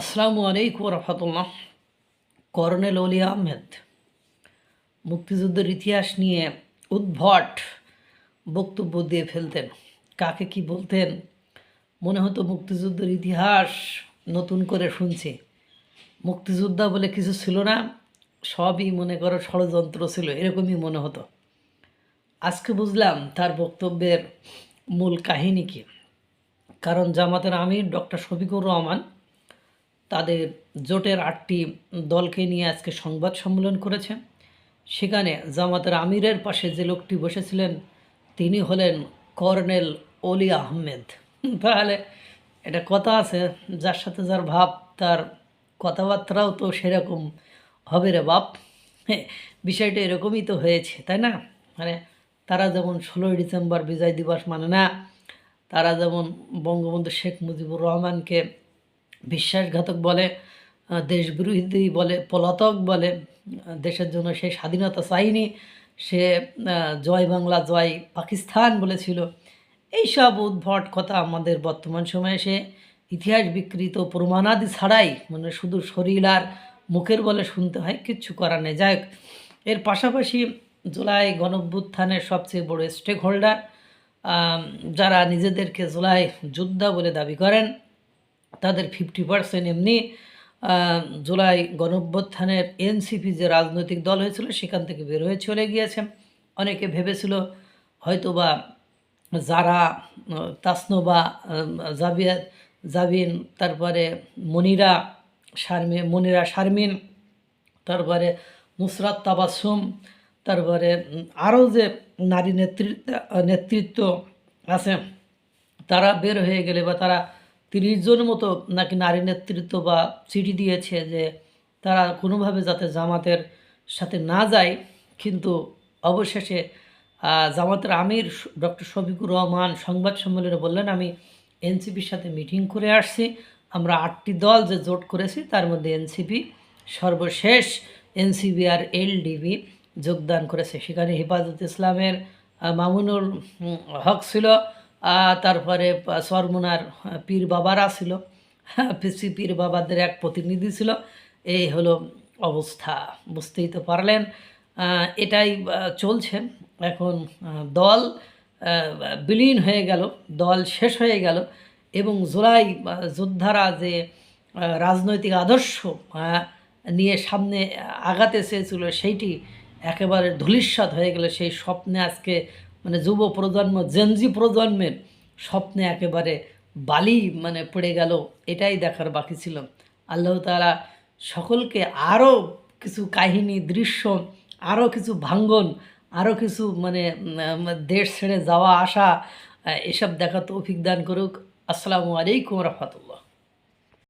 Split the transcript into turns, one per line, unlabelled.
আসসালামু আলাইকুম রহমতুল্লাহ। কর্নেল অলি আহমেদ, মুক্তিযুদ্ধের ইতিহাস নিয়ে উদ্ভট বক্তব্য দিয়ে ফেলতেন। কাকে কি বলতেন? মনে হতো মুক্তিযুদ্ধের ইতিহাস নতুন করে শুনছি। মুক্তিযোদ্ধা বলে কিছু ছিল না, সবই মনে করো ষড়যন্ত্র ছিল, এরকমই মনে হতো। আজকে বুঝলাম তার বক্তব্যের মূল কাহিনী কি। কারণ জামাতের আমির ডক্টর শফিকুর রহমান তাদের জোটের আটটি দলকে নিয়ে আজকে সংবাদ সম্মেলন করেছে। সেখানে জামাতের আমিরের পাশে যে লোকটি বসেছিলেন, তিনি হলেন কর্নেল অলি আহমেদ। তাহলে এটা কথা আছে, যার সাথে যার ভাব, তার কথাবার্তাও তো সেরকম হবে রে বাপ। বিষয়টা এরকমই তো হয়েছে, তাই না? মানে তারা যেমন ষোলোই ডিসেম্বর বিজয় দিবস মানে না, তারা যেমন বঙ্গবন্ধু শেখ মুজিবুর রহমানকে বিশ্বাসঘাতক বলে দেশবিরোধী বলে, পলাতক বলে দেশের জন্য সে স্বাধীনতা চায়নি, সে জয় বাংলা, জয় পাকিস্তান বলেছিল। এইসব উদ্ভট কথা আমাদের বর্তমান সময়ে সে ইতিহাস বিকৃত প্রমাণাদি ছাড়াই মানে শুধু শরীর আর মুখের বলে শুনতে হয়, কিচ্ছু করার নেই। যাই এর পাশাপাশি জুলাই গণভ্যুত্থানের সবচেয়ে বড় স্টেক হোল্ডার যারা নিজেদেরকে জুলাই যোদ্ধা বলে দাবি করেন তাদের ফিফটি পার্সেন্ট এমনি জুলাই গণঅভ্যুত্থানের এনসিপি যে রাজনৈতিক দল হয়েছিল সেখান থেকে বের হয়ে চলে গিয়েছে। অনেকে ভেবেছিল হয়তোবা যারা তাসনোবা জাবিয়া, জাবিন, তারপরে মনিরা শারমিন মনিরা শারমিন, তারপরে নুসরাত তাবাসুম, তারপরে আরও যে নারী নেতৃত্ব নেতৃত্ব আছে, তারা বের হয়ে গেলে বা তারা তিরিশ জন মতো নাকি নারী নেতৃত্ব বা চিঠি দিয়েছে যে তারা কোনোভাবে যাতে জামাতের সাথে না যায়, কিন্তু অবশেষে জামাতের আমির ডক্টর শফিকুর রহমান সংবাদ সম্মেলনে বললেন, আমি এনসিপির সাথে মিটিং করে আসছি। আমরা আটটি দল যে জোট করেছি, তার মধ্যে এনসিপি, সর্বশেষ এনসিবি আর এলডিবি যোগদান করেছে। সেখানে হেফাজত ইসলামের মামুনুল হক ছিল। তারপরে সরমুনার পীর বাবারা ছিল। পিসি পীর বাবাদের এক প্রতিনিধি ছিল। এই হলো অবস্থা, বুঝতেই তো পারলেন। এটাই চলছে। এখন দল বিলীন হয়ে গেল, দল শেষ হয়ে গেল। এবং জুলাই যোদ্ধারা যে রাজনৈতিক আদর্শ নিয়ে সামনে আগাতে চেয়েছিল, সেইটি একেবারে ধূলিস্বাদ হয়ে গেল। সেই স্বপ্নে আজকে মানে যুব প্রজন্ম জেনজি প্রজন্মের স্বপ্নে একেবারে বালি মানে পড়ে গেল, এটাই দেখার বাকি ছিল। আল্লাহ তাআলা সকলকে আরও কিছু কাহিনী, দৃশ্য আরও কিছু ভাঙ্গন আরও কিছু মানে দেশ ছেড়ে যাওয়া, আসা, এসব দেখা তৌফিক দান করুক। আসসালামু আলাইকুম রহমতুল্লাহ।